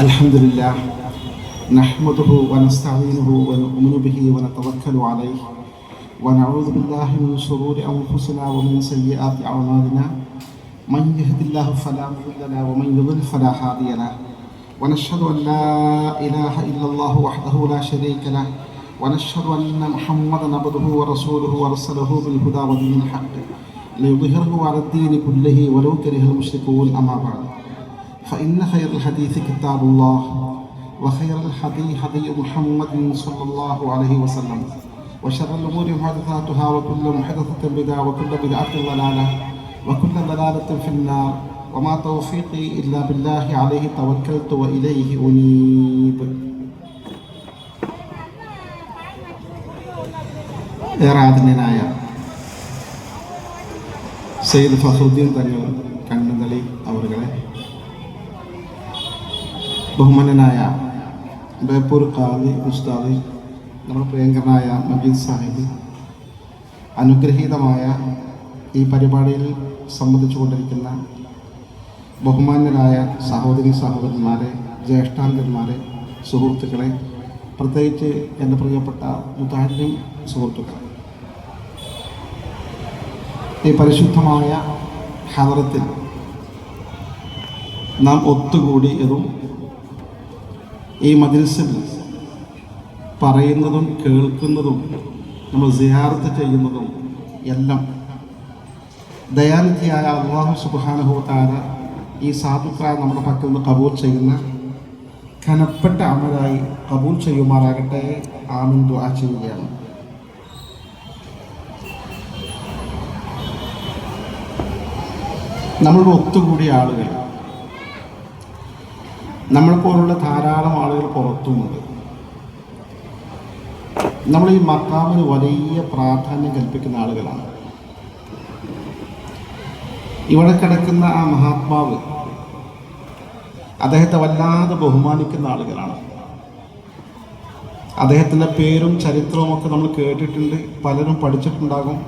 الحمد لله نحمده ونستعينه ونؤمن به ونتوكل عليه. ونعوذ بالله من شرور أنفسنا ومن سيئات أعمالنا. من يهد الله فلا مضل له ومن يضلل فلا هادي له. ونشهد أن لا إله إلا الله وحده لا شريك له. ونشهد أن محمدا عبده ورسوله ورسله بالهدى ودين الحق. ليظهره على الدين كله ولو كره المشركون أما بعد. فإن خير الحديث كتاب الله وخير الحديث هدي محمد صلى الله عليه وسلم وشر الأمور محدثاتها وكل محدثة بدعة وكل بدعة ضلالة وكل ضلالة في النار وما توفيقي إلا بالله عليه توكلت وإليه أنيب ഏറെ ആദരണീയനായ സയ്യിദ് ഫഹറുദ്ദീൻ തങ്ങൾ കണ്ണുകളി അവരുകളെ ബഹുമാനനായ ബേപ്പൂർ ഖാദി ഉസ്താദി നമ്മുടെ പ്രിയങ്കരനായ മജീദ് സാഹിബ് അനുഗ്രഹീതമായ ഈ പരിപാടിയിൽ സംബന്ധിച്ചു കൊണ്ടിരിക്കുന്ന ബഹുമാന്യരായ സഹോദരി സഹോദരന്മാരെ ജ്യേഷ്ഠാന്തന്മാരെ സുഹൃത്തുക്കളെ പ്രത്യേകിച്ച് എന്റെ പ്രിയപ്പെട്ട മുതാഹിം സുഹൃത്തുക്കൾ ഈ പരിശുദ്ധമായ ഹദറത്തിൽ നാം ഒത്തുകൂടിയതും ഈ മജിൽസിൽ പറയുന്നതും കേൾക്കുന്നതും നമ്മൾ സിയാർത്ത് ചെയ്യുന്നതും എല്ലാം ദയാനിധിയായ അള്ളാഹു സുബാനുഭവത്താര ഈ സാധുക്കളായ നമ്മുടെ പക്കൽ നിന്ന് കബൂൽ ചെയ്യുന്ന കനപ്പെട്ട അമലായി കബൂൽ ചെയ്യുമാറാകട്ടെ. ആമിൻ. ദുആ ചെയ്യുകയാണ്. നമ്മളുടെ ഒത്തുകൂടിയ ആളുകൾ നമ്മൾ പോലുള്ള ധാരാളം ആളുകൾ പുറത്തുമുണ്ട്. നമ്മൾ ഈ മക്കാമിന് വലിയ പ്രാധാന്യം കൽപ്പിക്കുന്ന ആളുകളാണ്. ഇവിടെ കിടക്കുന്ന ആ മഹാത്മാവ് അദ്ദേഹത്തെ വല്ലാതെ ബഹുമാനിക്കുന്ന ആളുകളാണ്. അദ്ദേഹത്തിന്റെ പേരും ചരിത്രവും ഒക്കെ നമ്മൾ കേട്ടിട്ടുണ്ട് പലരും പഠിച്ചിട്ടുണ്ടാകും.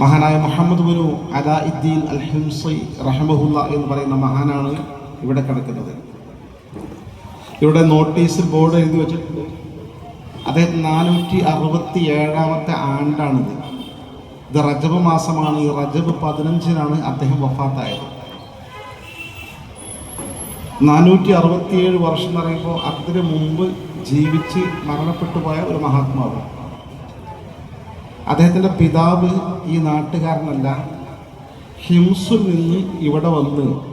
മഹാനായ മുഹമ്മദ് ഗുരു അലാഇദ്ദീൻ അൽ അൽഹിംസൈ റഹമഹുല്ല എന്ന് പറയുന്ന മഹാനാണ് ഇവിടെ കിടക്കുന്നത്. ഇവിടെ നോട്ടീസ് ബോർഡ് എഴുതി വെച്ചിട്ടുണ്ട്. അദ്ദേഹം നാനൂറ്റി അറുപത്തി ഏഴാമത്തെ ആണ്ടാണിത്. ഇത് റജബ് മാസമാണ്. ഈ റജബ് പതിനഞ്ചിനാണ് അദ്ദേഹം വഫാത്തായത്. നാനൂറ്റി അറുപത്തിയേഴ് വർഷം എന്ന് പറയുമ്പോൾ അതിന് മുമ്പ് ജീവിച്ച് മരണപ്പെട്ടു പോയ ഒരു മഹാത്മാവ്. അദ്ദേഹത്തിന്റെ പിതാവ് ഈ നാട്ടുകാരനല്ല. ഹിംസിൽ നിന്ന് ഇവിടെ വന്ന്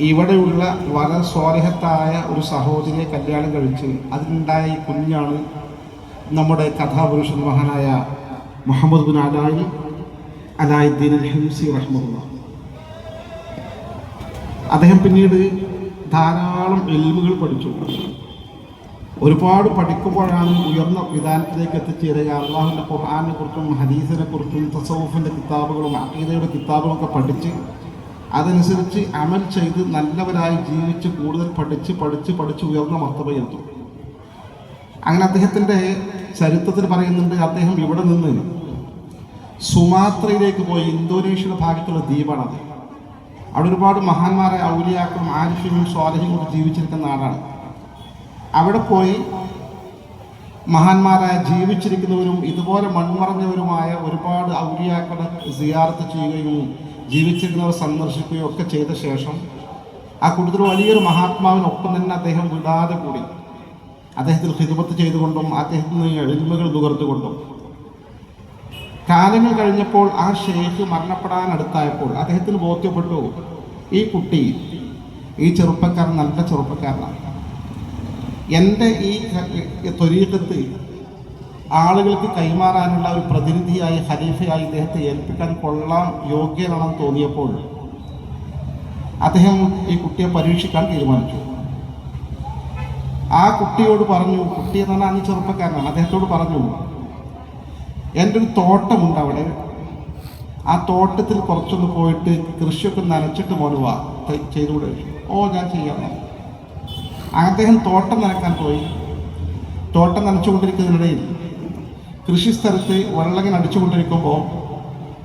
ഇവിടെയുള്ള വളരെ സ്വാലിഹത്തായ ഒരു സഹോദരിയെ കല്യാണം കഴിച്ച് അതിലുണ്ടായ കുഞ്ഞാണ് നമ്മുടെ കഥാപുരുഷൻ മഹാനായ മുഹമ്മദ് ബിൻ അലായി അലായുദ്ദീൻ ഹിംസി റഹ്മുള്ള അദ്ദേഹം പിന്നീട് ധാരാളം എൽമുകൾ പഠിച്ചു. ഒരുപാട് പഠിക്കുമ്പോഴാണ് ഉയർന്ന വിധാനത്തിലേക്ക് എത്തിച്ചേരുക. അള്ളാഹുവിന്റെ ഖുർആാനെ കുറിച്ചും ഹദീസിനെ കുറിച്ചും തസവുഫിന്റെ കിതാബുകളും അഖീദയുടെ കിതാബുകളൊക്കെ പഠിച്ച് അതനുസരിച്ച് അമൽ ചെയ്ത് നല്ലവരായി ജീവിച്ച് കൂടുതൽ പഠിച്ച് പഠിച്ച് പഠിച്ച് ഉയർന്ന മർത്തവയെത്തും അങ്ങനെ അദ്ദേഹത്തിന്റെ ചരിത്രത്തിൽ പറയുന്നുണ്ട് അദ്ദേഹം ഇവിടെ നിന്ന് സുമാത്രയിലേക്ക് പോയി ഇന്തോനേഷ്യയുടെ ഭാഗത്തുള്ള ദ്വീപാണത്. അവിടെ ഒരുപാട് മഹാന്മാരെ ഔലിയാക്കളും സ്വാധീനം കൊണ്ട് ജീവിച്ചിരിക്കുന്ന നാടാണ്. അവിടെ പോയി മഹാന്മാരായ ജീവിച്ചിരിക്കുന്നവരും ഇതുപോലെ മൺമറഞ്ഞവരുമായ ഒരുപാട് ഔലിയാക്കളെ സിയാർത്ത് ചെയ്യുകയും ജീവിച്ചിരുന്നവർ സന്ദർശിക്കുകയോ ഒക്കെ ചെയ്ത ശേഷം ആ കൂട്ടത്തിൽ വലിയൊരു മഹാത്മാവിനൊപ്പം തന്നെ അദ്ദേഹം വിടാതെ കൂടി അദ്ദേഹത്തിന് ഹിതുമത്ത് ചെയ്തുകൊണ്ടും അദ്ദേഹത്തിന് എളിമകൾ നുകർന്നുകൊണ്ടും കാലങ്ങൾ കഴിഞ്ഞപ്പോൾ ആ ഷെയ്ഖ് മരണപ്പെടാൻ അടുത്തായപ്പോൾ അദ്ദേഹത്തിന് ബോധ്യപ്പെട്ടു ഈ കുട്ടി ഈ ചെറുപ്പക്കാരൻ നല്ല ചെറുപ്പക്കാരനാണ് എന്റെ ഈ ത്വരീക്കത്ത് ആളുകൾക്ക് കൈമാറാനുള്ള ഒരു പ്രതിനിധിയായി ഖലീഫയായി ഇദ്ദേഹത്തെ ഏൽപ്പിക്കാൻ കൊള്ളാം യോഗ്യനാണെന്ന് തോന്നിയപ്പോൾ അദ്ദേഹം ഈ കുട്ടിയെ പരീക്ഷിക്കാൻ തീരുമാനിച്ചു. ആ കുട്ടിയോട് പറഞ്ഞു കുട്ടി എന്ന് പറഞ്ഞാൽ അന്ന് ചെറുപ്പക്കാരനാണ്. അദ്ദേഹത്തോട് പറഞ്ഞു എന്റെ ഒരു തോട്ടമുണ്ട് അവിടെ. ആ തോട്ടത്തിൽ കുറച്ചൊന്ന് പോയിട്ട് കൃഷിയൊക്കെ നനച്ചിട്ട് മോനുവ ചെയ്തുകൂടെ. ഓ ഞാൻ ചെയ്യാം. അദ്ദേഹം തോട്ടം നനക്കാൻ പോയി. തോട്ടം നനച്ചുകൊണ്ടിരിക്കുന്നതിനിടയിൽ കൃഷി സ്ഥലത്ത് വെള്ളങ്ങനെ അടിച്ചുകൊണ്ടിരിക്കുമ്പോൾ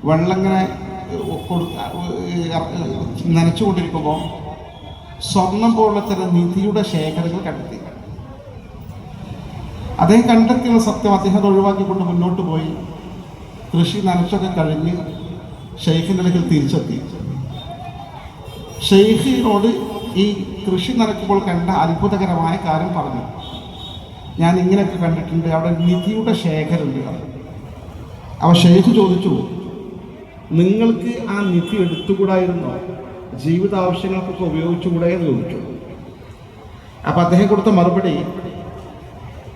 വെള്ളങ്ങനെ നനച്ചുകൊണ്ടിരിക്കുമ്പോൾ സ്വർണം പോലുള്ള ചില നിധിയുടെ ശേഖരങ്ങൾ കണ്ടെത്തി. അദ്ദേഹം കണ്ടെത്തിയുള്ള സത്യം അദ്ദേഹം ഒഴിവാക്കിക്കൊണ്ട് മുന്നോട്ട് പോയി. കൃഷി നനച്ചൊക്കെ കഴിഞ്ഞ് ഷെയ്ഖിന്റെ അടുക്കൽ തിരിച്ചെത്തി. ഷെയ്ഖിനോട് ഈ കൃഷി നടക്കുമ്പോൾ കണ്ട അത്ഭുതകരമായ കാര്യം പറഞ്ഞു. ഞാൻ ഇങ്ങനെയൊക്കെ കണ്ടിട്ടുണ്ട്. അവിടെ നിധിയുടെ ശേഖരമുണ്ട് അവ ഷെയ്ഖ് ചോദിച്ചു നിങ്ങൾക്ക് ആ നിധി എടുത്തുകൂടായിരുന്നോ? ജീവിത ആവശ്യങ്ങൾക്കൊക്കെ ഉപയോഗിച്ചുകൂടെ എന്ന് ചോദിച്ചു. അപ്പൊ അദ്ദേഹം കൊടുത്ത മറുപടി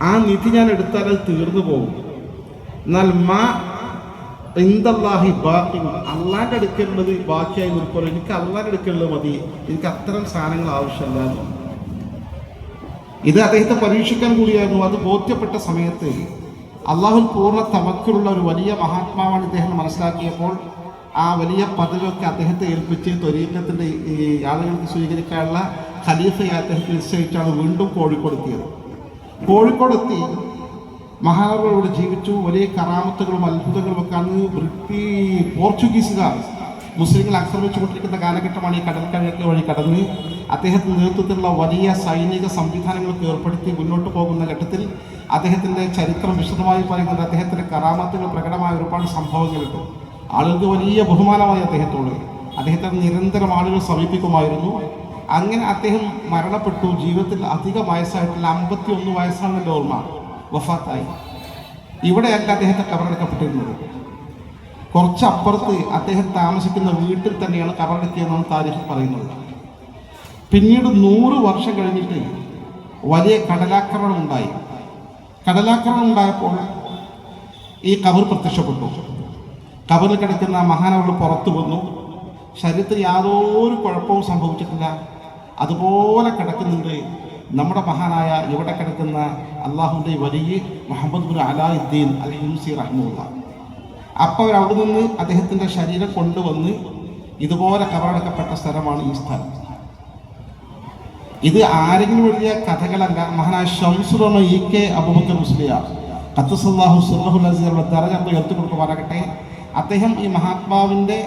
ആ നിധി ഞാൻ എടുത്താൽ അത് തീർന്നു പോകും. എന്നാൽ മാ എന്തല്ലാഹി ബാക്കി അള്ളാന്റെ അടുക്കലുള്ളത് ബാക്കിയായി നിൽക്കുമല്ലോ എനിക്ക് അള്ളാന്റെ അടുക്കലുള്ളത് മതി. എനിക്ക് അത്തരം സാധനങ്ങൾ ആവശ്യമില്ല എന്ന്. പറഞ്ഞു. ഇത് അദ്ദേഹത്തെ പരീക്ഷിക്കാൻ കൂടിയായിരുന്നു. അത് ബോധ്യപ്പെട്ട സമയത്ത് അള്ളാഹുൽ പൂർണ തവക്കിലുള്ള ഒരു വലിയ മഹാത്മാവാണ് ഇദ്ദേഹം മനസ്സിലാക്കിയപ്പോൾ ആ വലിയ പദവിയൊക്കെ അദ്ദേഹത്തെ ഏൽപ്പിച്ച് ത്വരീക്കത്തിന്റെ ഈ ആളുകൾക്ക് സ്വീകരിക്കാനുള്ള ഖലീഫയെ അദ്ദേഹത്തെ നിശ്ചയിച്ചാണ് വീണ്ടും കോഴിക്കോടെത്തിയത്. കോഴിക്കോടെത്തി മഹാനവരോട് ജീവിച്ചു. വലിയ കറാമത്തുകളും അത്ഭുതങ്ങളും ഒക്കെ അന്ന് വൃത്തി പോർച്ചുഗീസുകാർ മുസ്ലിങ്ങൾ ആക്രമിച്ചുകൊണ്ടിരിക്കുന്ന കാലഘട്ടമാണ് ഈ കടൽക്കഴക്ക് വഴി കടന്ന് അദ്ദേഹത്തിന്റെ നേതൃത്വത്തിലുള്ള വലിയ സൈനിക സംവിധാനങ്ങൾക്ക് ഏർപ്പെടുത്തി മുന്നോട്ട് പോകുന്ന ഘട്ടത്തിൽ അദ്ദേഹത്തിന്റെ ചരിത്രം വിശദമായി പറയുന്നത് അദ്ദേഹത്തിന്റെ കറാമത്തുകൾ പ്രകടമായ ഒരുപാട് സംഭവങ്ങളുണ്ട്. ആളുകൾക്ക് വലിയ ബഹുമാനമായി അദ്ദേഹത്തോട്. അദ്ദേഹത്തെ നിരന്തരം ആളുകൾ സമീപിക്കുമായിരുന്നു. അങ്ങനെ അദ്ദേഹം മരണപ്പെട്ടു. ജീവിതത്തിൽ അധിക വയസ്സായിട്ടില്ല. അമ്പത്തി ഒന്ന് വയസ്സാണ് എന്റെ ഓർമ്മ. വഫാത്തായി. ഇവിടെയല്ല അദ്ദേഹത്തെ കബറടക്കപ്പെട്ടിരുന്നത്. കുറച്ചപ്പുറത്ത് അദ്ദേഹം താമസിക്കുന്ന വീട്ടിൽ തന്നെയാണ് കബറടക്കിയതെന്നാണ് താരിഖ് പറയുന്നത്. പിന്നീട് നൂറ് വർഷം കഴിഞ്ഞിട്ട് വലിയ കടലാക്രമണം ഉണ്ടായി. കടലാക്രമണം ഉണ്ടായപ്പോൾ ഈ കബർ പ്രത്യക്ഷപ്പെട്ടു. കബറിൽ കിടക്കുന്ന മഹാനവർ പുറത്തു വന്നു. ശരീരത്തിൽ യാതൊരു കുഴപ്പവും സംഭവിച്ചിട്ടില്ല. അതുപോലെ കിടക്കുന്നുണ്ട് നമ്മുടെ മഹാനായ ഇവിടെ കിടക്കുന്ന അള്ളാഹുവിന്റെ വലിയ മുഹമ്മദ് ബുൻ അലാഹുദ്ദീൻ അൽ റഹ്മുള്ള അപ്പോൾ അവിടെ നിന്ന് അദ്ദേഹത്തിന്റെ ശരീരം കൊണ്ടുവന്ന് ഇതുപോലെ കബറടക്കപ്പെട്ട സ്ഥലമാണ് ഈ സ്ഥലം. ഇത് ആരെങ്കിലും എഴുതിയ കഥകളല്ല. മഹാനായ ഷംസുറമ ഇ കെ അബുബക്കർ മുസ്ലിയ. ഖത്തസല്ലാഹു സുറഹുൽ അസീറുടെ ദറജ ഉയർത്തി കൊടുക്കുമാറാകട്ടെ അദ്ദേഹം ഈ മഹാത്മാവിന്റെ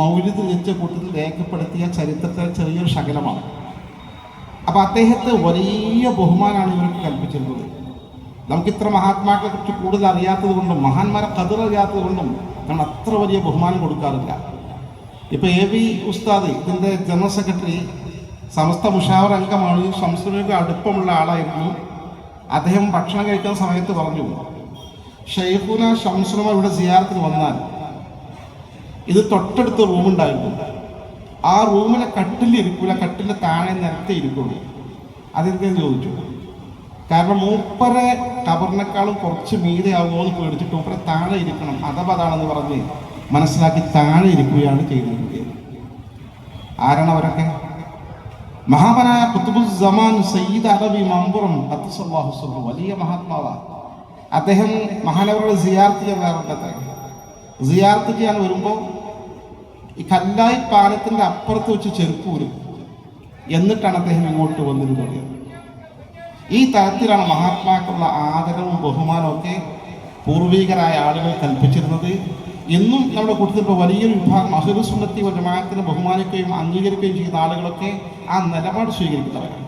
മൗലിദ് വെച്ച കൂട്ടത്തിൽ രേഖപ്പെടുത്തിയ ചരിത്രത്തെ ചെറിയൊരു ശകലമാണ്. അപ്പോൾ അദ്ദേഹത്തെ വലിയ ബഹുമാനാണ് ഇവർക്ക് കൽപ്പിച്ചിരുന്നത്. നമുക്ക് ഇത്ര മഹാത്മാക്കളെ കുറിച്ച് കൂടുതൽ അറിയാത്തത് കൊണ്ടും മഹാന്മാരെ കതിർ അറിയാത്തത് കൊണ്ടും നമ്മൾ അത്ര വലിയ ബഹുമാനം കൊടുക്കാറില്ല. ഇപ്പൊ എ വി ഉസ്താദ് ഇതിന്റെ ജനറൽ സെക്രട്ടറി സമസ്ത മുഷാവർ അംഗമാണ് സംസ്കൃതിക്ക് അടുപ്പമുള്ള ആളായിരുന്നു. അദ്ദേഹം ഭക്ഷണം കഴിക്കുന്ന സമയത്ത് പറഞ്ഞു ഷെയ്ഖുന ഷംസുലമ ഇവിടെ സിയാറത്തിന് വന്നാൽ ഇത് തൊട്ടടുത്ത് റൂമുണ്ടായിരുന്നു ആ റൂമിലെ കട്ടിലിരിക്കൂല കട്ടിലിന്റെ താഴെ നിരത്തെ ഇരിക്കുള്ളൂ അതെന്തെന്ന് ചോദിച്ചു കാരണം മൂപ്പരെ കബറിനേക്കാളും കുറച്ച് മീതെ ആകുമോ എന്ന് പേടിച്ചിട്ട് മൂപ്പരെ താഴെ ഇരിക്കണം. അഥവാ അതാണെന്ന് പറഞ്ഞ് മനസ്സിലാക്കി താഴെ ഇരിക്കുകയാണ് ചെയ്തിരിക്കുന്നത് ആരാണ് അവരൊക്കെ? മഹാമനായ കുത്തുബു സമാൻ സയ്യിദ് അറബി മമ്പുറം അത്തുസല്ലാഹു സുബ്ഹു വലിയ മഹാത്മാവാണ് അദ്ദേഹം മഹാനവരുടെ സിയാർത്ത് ചെയ്യാറുണ്ട് അദ്ദേഹം സിയാർത്ത് ചെയ്യാൻ വരുമ്പോൾ ഈ കല്ലായി പാലത്തിന്റെ അപ്പുറത്ത് വെച്ച് ചെരുപ്പൂര്. എന്നിട്ടാണ് അദ്ദേഹം ഇങ്ങോട്ട് വന്നിരുന്നത്. ഈ തരത്തിലാണ് മഹാത്മാക്കുള്ള ആദരവും ബഹുമാനവും ഒക്കെ പൂർവികരായ ആളുകൾ കൽപ്പിച്ചിരുന്നത്. ഇന്നും നമ്മുടെ കൂട്ടത്തിൽ ഇപ്പോൾ വലിയൊരു വിഭാഗം അഹുസുന്നത്തി ജമാഅത്തിനെ ബഹുമാനിക്കുകയും അംഗീകരിക്കുകയും ചെയ്യുന്ന ആളുകളൊക്കെ ആ നിലപാട് സ്വീകരിക്കുന്നവരാണ്.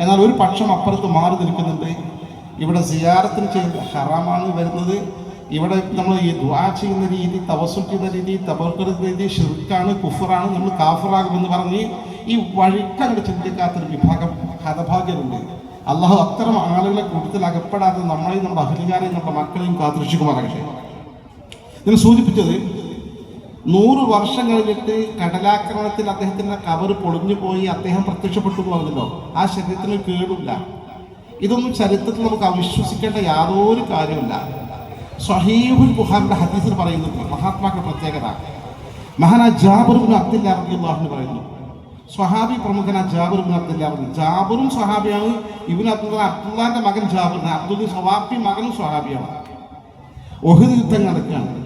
എന്നാൽ ഒരു പക്ഷം അപ്പുറത്ത് മാറി നിൽക്കുന്നുണ്ട്. ഇവിടെ സിയാറത്തിന് ചെയ്യുന്ന ഹറാമാണ് വരുന്നത്. ഇവിടെ നമ്മൾ ഈ ദുആ ചെയ്യുന്ന രീതി തവസ്സുൽ ചെയ്യുന്ന രീതി തബർക്കുന്ന രീതി ഷിർക്കാണ് കുഫറാണ് നമ്മൾ കാഫറാകുമെന്ന് പറഞ്ഞ് ഈ വഴിക്കങ്ങോട്ട് ചിന്തിക്കാത്തൊരു വിഭാഗം ഹതഭാഗ്യരുണ്ട്. അള്ളാഹു അത്തരം ആളുകളെ കൂട്ടത്തിൽ അകപ്പെടാതെ നമ്മളെയും നമ്മുടെ അഹലികാരെയും നമ്മുടെ മക്കളെയും കാത്തിരക്ഷിക്കുമാറാകട്ടെ. ഞാൻ സൂചിപ്പിച്ചത് നൂറ് വർഷം കഴിഞ്ഞിട്ട് കടലാക്രമണത്തിൽ അദ്ദേഹത്തിന്റെ കവർ പൊളിഞ്ഞു പോയി അദ്ദേഹം പ്രത്യക്ഷപ്പെട്ടു പോകുന്നല്ലോ ആ ശരീരത്തിന് കേടില്ല ഇതൊന്നും ചരിത്രത്തിൽ നമുക്ക് അവിശ്വസിക്കേണ്ട യാതൊരു കാര്യമില്ല സഹീബുൽ ബുഹാറിന്റെ ഹദീസിൽ പറയുന്നത് മഹാത്മാക്കളുടെ പ്രത്യേകത. മഹാന ജാബിറുബിൻ അബ്ദുല്ല അബ്ദുല്ലാഹു പറയുന്നു. സ്വഹാബി പ്രമുഖന ജാബിറുബിൻ അബ്ദുല്ല ജാബറും സ്വഹാബിയാണ് ഇബിൻ അബ്ദുല്ല അബ്ദുല്ലാന്റെ മകൻ ജാബറിന് അബ്ദുൽ സ്വഹാബി മകനും സ്വഹാബിയാണ്. ഒഹദ് യുദ്ധം നടക്കുകയാണ്.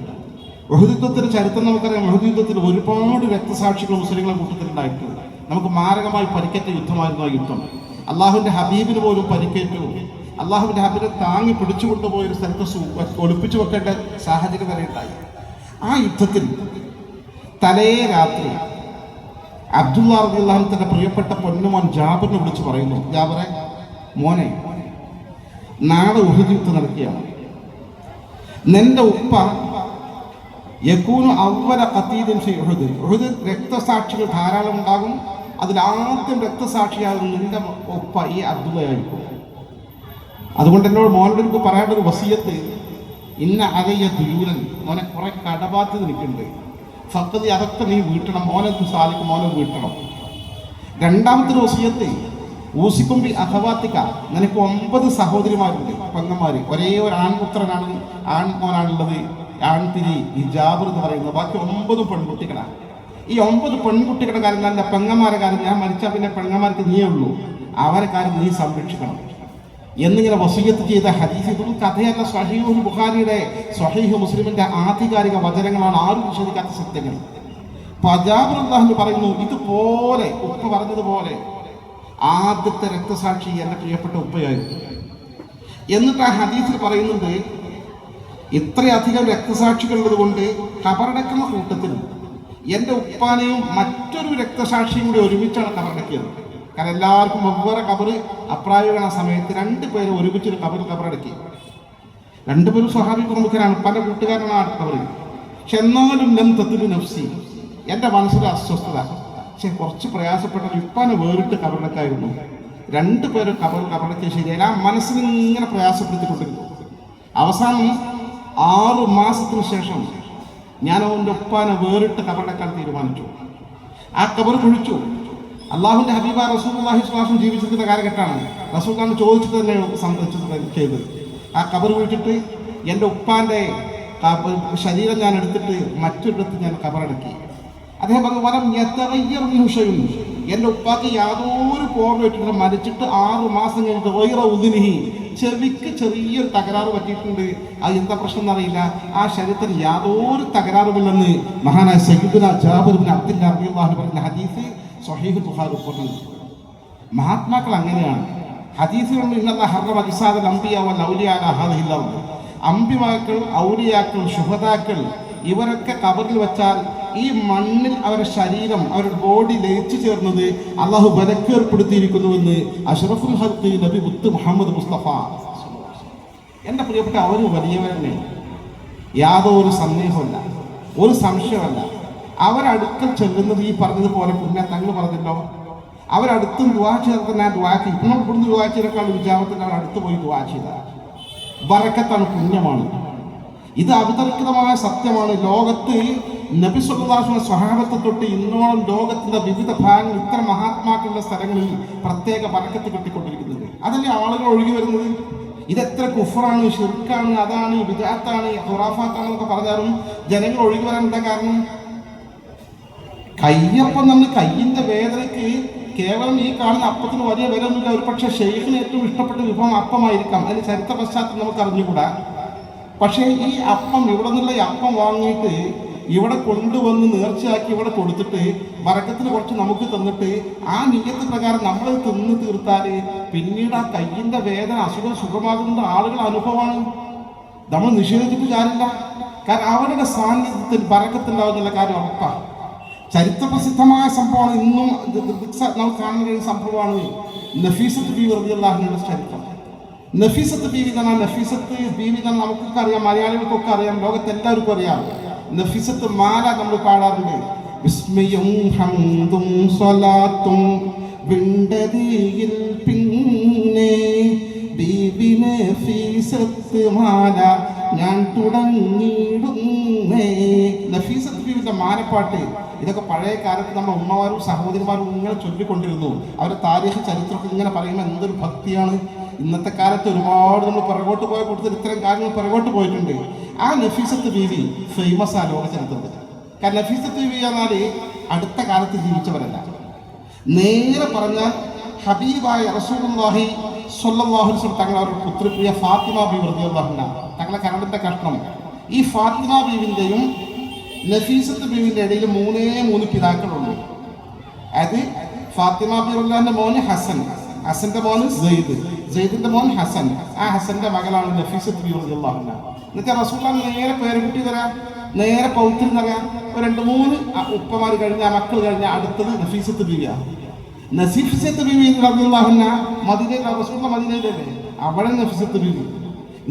ഒഹദ് യുദ്ധത്തിന്റെ ചരിത്രം നമുക്കറിയാം. ബഹുദുദ്ധത്തിൽ ഒരുപാട് രക്തസാക്ഷികൾ മുസ്ലിങ്ങളെ കൂട്ടത്തിലുണ്ടായിട്ടുണ്ട്. നമുക്ക് മാരകമായി പരിക്കേറ്റ യുദ്ധമായിരുന്നു ആ യുദ്ധം. അള്ളാഹുവിന്റെ ഹബീബിന് പോലും പരിക്കേറ്റു. അള്ളാഹുവിന്റെ ഹബീബിനെ താങ്ങി പിടിച്ചുകൊണ്ടുപോയ ഒരു സ്ഥലത്ത് ഒളിപ്പിച്ചു വെക്കേണ്ട സാഹചര്യം വരെ ഉണ്ടായി. ആ യുദ്ധത്തിൽ തലേ രാത്രി അബ്ദുള്ള അബ്ദുല്ലാഹു തന്റെ പ്രിയപ്പെട്ട പൊന്നുമോൻ ജാബറിനെ വിളിച്ച് പറയുന്നു ജാബറെ മോനെ നാളെ ഉഹുദ് നടക്കുകയാണ്. നിന്റെ ഉപ്പ യക്കൂനു അവല കത്തീതം ഉഹുദ്. ഉഹുദ് രക്തസാക്ഷികൾ ധാരാളം ഉണ്ടാകും. അതിലാദ്യം രക്തസാക്ഷിയാകും നിന്റെ ഒപ്പ ഈ അബ്ദുള്ളയായിരിക്കും. അതുകൊണ്ട് എന്നോട് മോനോട് എനിക്ക് പറയേണ്ട ഒരു വസീയത്ത് ഇന്ന അലയ്യ ദൂരൻ മോനെ കുറെ കടബാധ്യത നിൽക്കുന്നുണ്ട് സത്യതി അതൊക്കെ നീ വീട്ടണം. മോനെ സാധിക്കും മോനെ വീട്ടണം. രണ്ടാമത്തെ വസീയത്ത് ഊസിക്കുമ്പി അഹവാത്തിക്ക നിനക്ക് ഒമ്പത് സഹോദരിമാരുണ്ട് പെങ്ങന്മാര്. ഒരേ ഒരു ആൺപുത്രനാണ് ആൺ മോനാണുള്ളത് ആൺതിരി ഈ ജാബർ എന്ന് പറയുന്നത് ബാക്കി ഒമ്പത് പെൺകുട്ടികളാണ് ഈ ഒമ്പത് പെൺകുട്ടികളുടെ കാര്യം നല്ല പെങ്ങന്മാരെ കാര്യം ഞാൻ മരിച്ചാൽ പിന്നെ പെങ്ങന്മാർക്ക് നീയേ ഉള്ളൂ. അവരെ കാര്യം നീ സംരക്ഷിക്കണം. എന്നിങ്ങനെ വസീയത്ത് ചെയ്ത ഹദീസ് ഇതൊന്നും കഥയല്ല. സ്വഹീഹുൽ ബുഖാരിയുടെ സ്വഹീഹ് മുസ്ലിമിന്റെ ആധികാരിക വചനങ്ങളാണ് ആരും വിശ്വസിക്കാത്ത സത്യങ്ങൾ. അള്ളാഹു പറയുന്നു ഇതുപോലെ ഉപ്പ് പറഞ്ഞതുപോലെ ആദ്യത്തെ രക്തസാക്ഷി എന്റെ പ്രിയപ്പെട്ട ഉപ്പയായിരുന്നു. എന്നിട്ട് ആ ഹദീസിൽ പറയുന്നുണ്ട് ഇത്രയധികം രക്തസാക്ഷികളുള്ളത് കൊണ്ട് കബറടക്കുന്ന കൂട്ടത്തിൽ എന്റെ ഉപ്പാനെയും മറ്റൊരു രക്തസാക്ഷിയും കൂടി ഒരുമിച്ചാണ് കബറടക്കിയത്. കാരണം എല്ലാവർക്കും വെവ്വേറെ കബറ് ആ സമയത്ത് രണ്ട് പേര് ഒരുമിച്ചൊരു കബർ കബറടക്കി. രണ്ടുപേരും സ്വഹാബി പ്രമുഖരാണ്. പല കൂട്ടുകാരാണ് ആ കബറിൽ പക്ഷെ എന്നാലും ലം തത്തുബി നഫ്സി. എന്റെ മനസ്സിലെ അസ്വസ്ഥത. പക്ഷെ കുറച്ച് പ്രയാസപ്പെട്ട ഉപ്പാനെ വേറിട്ട് കബറടക്കായിരുന്നു. രണ്ടു പേരും കബർ കബറടക്കിയ ശരിയായി ആ ഇങ്ങനെ പ്രയാസപ്പെടുത്തിക്കൊണ്ടിരുന്നു. അവസാനം ആറു മാസത്തിന് ശേഷം ഞാൻ അവന്റെ ഉപ്പാനെ വേറിട്ട് കബറടക്കാൻ തീരുമാനിച്ചു. ആ കബർ കുഴിച്ചു. അള്ളാഹുന്റെ ഹബീബ റസൂല്ലാഹി സ്വാസം സ്വലാസം ജീവിച്ചിരിക്കുന്ന കാലഘട്ടമാണ്. റസൂൽ ചോദിച്ചിട്ട് തന്നെ സംബന്ധിച്ചത് ചെയ്തത്. ആ കബർ കുഴിച്ചിട്ട് എന്റെ ഉപ്പാന്റെ ശരീരം ഞാൻ എടുത്തിട്ട് മറ്റൊരിടത്ത് ഞാൻ കബറടക്കി. അദ്ദേഹം പറഞ്ഞു വലം യത്തറയ്യും എന്റെ ഉപ്പാക്ക് യാതൊരു പോർവെറ്റില്ല മരിച്ചിട്ട് ആറു മാസം കഴിഞ്ഞിട്ട് വൈറ ഉദിനി ചെവിക്ക് ചെറിയൊരു തകരാറ് പറ്റിയിട്ടുണ്ട്. അത് എന്താ പ്രശ്നം എന്നറിയില്ല. ആ ശരീരത്തിന് യാതൊരു തകരാറുമില്ലെന്ന് മഹാനായ സയ്യിദുന ജാബിർ ബിൻ അബ്ദുല്ല റളിയല്ലാഹു പറഞ്ഞ ഹദീസ് സൊഹീബ് തുഹാർ പറഞ്ഞു മഹാത്മാക്കൾ അങ്ങനെയാണ്. ഹദീസുകളിൽ ഇന്നത്തെ അജിസാദൽ അംബിയ വൽ ഔലിയ അലാ ഹാദിഹിൽ ഔലിയാക്കൾ ശുഭതാക്കൾ ഇവരൊക്കെ കബറിൽ വെച്ചാൽ ഈ മണ്ണിൽ അവരുടെ ശരീരം അവരുടെ ബോഡി ലയിച്ചു ചേർന്നത് അള്ളാഹു ബലക്കേർപ്പെടുത്തിയിരിക്കുന്നുവെന്ന് അഷറഫുൽ ഹൽക്ക് നബി മുത്ത് മുഹമ്മദ് മുസ്തഫ എന്റെ പ്രിയപ്പെട്ട അവർ വലിയവരനെ യാതൊരു സന്ദേഹമല്ല ഒരു സംശയമല്ല അവരടുക്കൽ ചെല്ലുന്നത് ഈ പറഞ്ഞതുപോലെ പിന്നെ തങ്ങൾ പറഞ്ഞല്ലോ. അവരടുത്ത് ദുവാ ചേർത്ത് ഞാൻ ദുവാക്കി ഇപ്പം ഇവിടുന്ന് ദുവാ ചെയ്തേക്കാൾ അവർ അടുത്ത് പോയി ദുവാ ചെയ്ത. ബറക്കത്താണ് പുണ്യമാണ്. ഇത് അവിതർക്കിതമായ സത്യമാണ്. ലോകത്ത് നബി സുല്ലാഹുവിന്റെ സ്വഹാബത്തെ തൊട്ട് ഇന്നോളം ലോകത്തിന്റെ വിവിധ ഭാഗങ്ങൾ ഇത്തരം മഹാത്മാക്കളുടെ സ്ഥലങ്ങളിൽ പ്രത്യേക ബറക്കത്ത് കിട്ടിക്കൊണ്ടിരിക്കുന്നത് അതല്ലേ ആളുകൾ ഒഴുകി വരുന്നത്? ഇതെത്ര കുഫറാണ് ഷിർക്കാണ് അതാണ് വിദാത്താണ് ഖുറാഫാത്താണ് എന്നൊക്കെ പറഞ്ഞാലും ജനങ്ങൾ ഒഴുകി വരാൻ എന്താ കാരണം? കയ്യപ്പം നമ്മൾ കയ്യിന്റെ വേദനയ്ക്ക് കേവലം ഈ കാണുന്ന അപ്പത്തിന് വലിയ വില ഒന്നുമില്ല ഒരു പക്ഷേ ഷെയ്ഖിന് ഏറ്റവും ഇഷ്ടപ്പെട്ട വിഭവം അപ്പമായിരിക്കാം. അതിന് ചരിത്ര പശ്ചാത്തലം നമുക്ക് അറിഞ്ഞുകൂടാ പക്ഷേ ഈ അപ്പം ഇവിടെ നിന്നുള്ള അപ്പം വാങ്ങിയിട്ട് ഇവിടെ കൊണ്ടുവന്ന് നേർച്ചയാക്കി ഇവിടെ കൊടുത്തിട്ട് വറക്കത്തിന് കുറച്ച് നമുക്ക് തന്നിട്ട് ആ നീയത്ത് പ്രകാരം നമ്മൾ തിന്ന് തീർത്താൽ പിന്നീട് ആ കയ്യിന്റെ വേദന അസുഖം സുഖമാകുന്ന ആളുകൾ അനുഭവമാണ്. നമ്മൾ നിഷേധിച്ചിട്ട് കാര്യമില്ല. കാരണം അവരുടെ സാന്നിധ്യത്തിൽ ബറക്കത്തുണ്ടാവുന്നുള്ള കാര്യം ഉറപ്പാണ്. ചരിത്രപ്രസിദ്ധമായ സംഭവമാണ് ഇന്നും നമുക്ക് കാണുന്ന ഒരു സംഭവമാണ് നഫീസത്ത് ബി റളിയല്ലാഹുവിന്റെ ചരിത്രം. നഫീസത്ത് ബീവി നഫീസത്ത് ബീവി നമുക്കൊക്കെ അറിയാം മലയാളികൾക്കൊക്കെ അറിയാം ലോകത്ത് എല്ലാവർക്കും അറിയാം. നഫീസത്ത് മാല നമ്മൾ പാടാറുണ്ട്. വിസ്മയും സ്വലാത്തും പിന്നെ മാല ഞാൻ തുടങ്ങിയിടുന്നേ. മാലപ്പാട്ട് ഇതൊക്കെ പഴയ കാലത്ത് നമ്മുടെ ഉമ്മമാരും സഹോദരിമാരും ഇങ്ങനെ ചൊല്ലിക്കൊണ്ടിരുന്നു. അവരുടെ താരീഖ ചരിത്രത്തിൽ ഇങ്ങനെ പറയുമ്പോൾ എന്തൊരു ഭക്തിയാണ്. ഇന്നത്തെ കാലത്ത് ഒരുപാട് നമ്മൾ പിറകോട്ട് പോയ കൂട്ടത്തിൽ ഇത്തരം കാര്യങ്ങൾ പിറകോട്ട് പോയിട്ടുണ്ട്. ആ നഫീസത്ത് ബീവി ഫേമസ് ആ ലോക ചരിത്രത്തിൽ. കാരണം നഫീസത്ത് ബീവി എന്നാൽ അടുത്ത കാലത്ത് ജീവിച്ചവരല്ല. നേരെ പറഞ്ഞാൽ ഹബീബായ റസൂലുള്ളാഹി വസല്ലം തങ്ങളെ അവരുടെ പുത്രിപ്രിയ ഫാത്തിമ ബീവി റളിയല്ലാഹു തങ്ങളെ കരണ്ടിന്റെ കഷ്ണം. ഈ ഫാത്തിമ ബീവിന്റെയും നഫീസത്ത് ബീവിന്റെ ഇടയിൽ മൂന്നേ മൂന്ന് പിതാക്കളുണ്ട്. അത് ഫാത്തിമ ബിറുല്ലാന്റെ മോന് ഹസൻ. ഹസന്റെ മോന് സെയ്ദ് സെയ്ദിന്റെ മോൻ ഹസൻ. ആ ഹസന്റെ മകളാണ് നഫീസത്ത് ബിറുല്ലാഹുന എന്നിട്ട് റസൂള്ള നേരെ പേരക്കുട്ടി തരാം നേരെ പൗത്തിൽ നിറയാം ഒരു രണ്ട് മൂന്ന് ഉപ്പമാർ കഴിഞ്ഞ മക്കൾ കഴിഞ്ഞ അടുത്തത് നഫീസത്ത് ബീവിയാണ് നസീഫിസത്ത് ബീവി റബിള്ളാഹുന്ന മദീനയിൽ റസൂള്ള മദീനയിലല്ലേ അവിടെ നഫീസത്ത് ബീവി.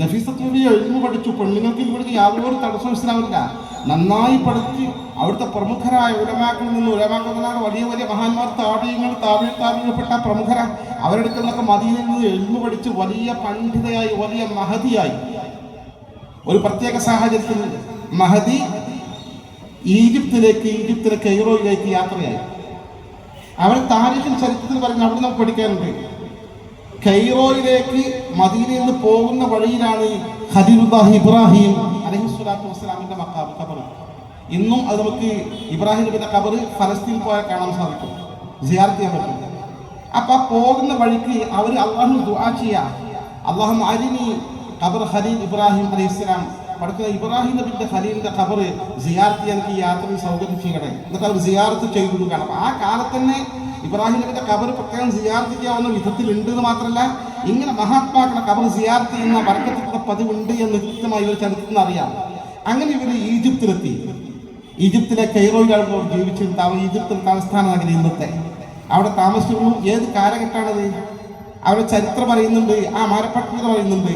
നഫീസത്ത് ബീവി എഴുതുന്നു പഠിച്ചു. പെണ്ണുങ്ങൾക്ക് ഇവിടേക്ക് യാതൊരു തടസ്സം ഇസ്ലാമില്ല നന്നായി പഠിച്ച് അവിടുത്തെ പ്രമുഖരായ ഉലമാക്കളിൽ നിന്ന് ഉലമാക്കളാണ് വലിയ വലിയ മഹാന്മാർ താപീയങ്ങൾ താപീയ താപീയപ്പെട്ട പ്രമുഖര അവരുടെ നിന്നൊക്കെ മതിയിൽ നിന്ന് എഴുന്നു പഠിച്ച് വലിയ പണ്ഡിതയായി വലിയ മഹതിയായി. ഒരു പ്രത്യേക സാഹചര്യത്തിൽ മഹതി ഈജിപ്തിലേക്ക് ഈജിപ്തിലെ കെയ്റോയിലേക്ക് യാത്രയായി. അവർ താരിഖിൽ ചരിത്രത്തിൽ പറഞ്ഞ് അവിടെ നമുക്ക് പഠിക്കാനുണ്ട്. കൈറോയിലേക്ക് മദീനയിൽ നിന്ന് പോകുന്ന വഴിയിലാണ് ഖലീലുല്ലാഹി ഇബ്രാഹിം അലൈഹി സ്വലാത്തു വസ്സലാമിന്റെ മക്കാബ് ഖബർ. ഇന്നും അത് നമുക്ക് ഇബ്രാഹിം നബിയുടെ ഖബർ ഫലസ്തീൻ പോയാൽ കാണാൻ സാധിക്കും. സിയാർത്ത് ചെയ്യാൻ പറ്റും. അപ്പൊ പോകുന്ന വഴിക്ക് അവർ അള്ളാഹു ദുആ ചെയ്യാ. അള്ളാഹു അരിനി ഖബർ ഖലീൽ ഇബ്രാഹിം അലൈഹി സ്വലാം. പഠിക്കുന്ന ഇബ്രാഹിം നബിന്റെ ഖലീലിന്റെ ഖബർ സിയാർത്ത് ചെയ്യാൻ യാത്രയിൽ സൗകര്യം ചെയ്യണേ. എന്നിട്ട് അവർ സിയാർത്ത് ചെയ്തു കൊടുക്കണം ആ കാലത്ത് തന്നെ ഇബ്രാഹിം നബിന്റെ കബർ പ്രത്യേകം സിയാർത്ത് ചെയ്യാവുന്ന വിധത്തിൽ ഉണ്ട് എന്ന് മാത്രമല്ല ഇങ്ങനെ മഹാത്മാക്കളുടെ കബർ സിയാർത്ത് ചെയ്യുന്ന വർക്കത്തിലുള്ള പതിവുണ്ട് എന്ന് കൃത്യമായി ഇവർ ചരിത്രത്തിൽ അറിയാം. അങ്ങനെ ഇവർ ഈജിപ്തിലെത്തി. ഈജിപ്തിലെ കൈറോയിലാണ് ജീവിച്ചിരുന്ന ഈജിപ്തിൽ തലസ്ഥാന നഗരി ഇന്നത്തെ. അവിടെ താമസിച്ചുള്ളൂ ഏത് കാലഘട്ടമാണത്? അവരുടെ ചരിത്രം പറയുന്നുണ്ട് ആ മരപ്പട്ടണത പറയുന്നുണ്ട്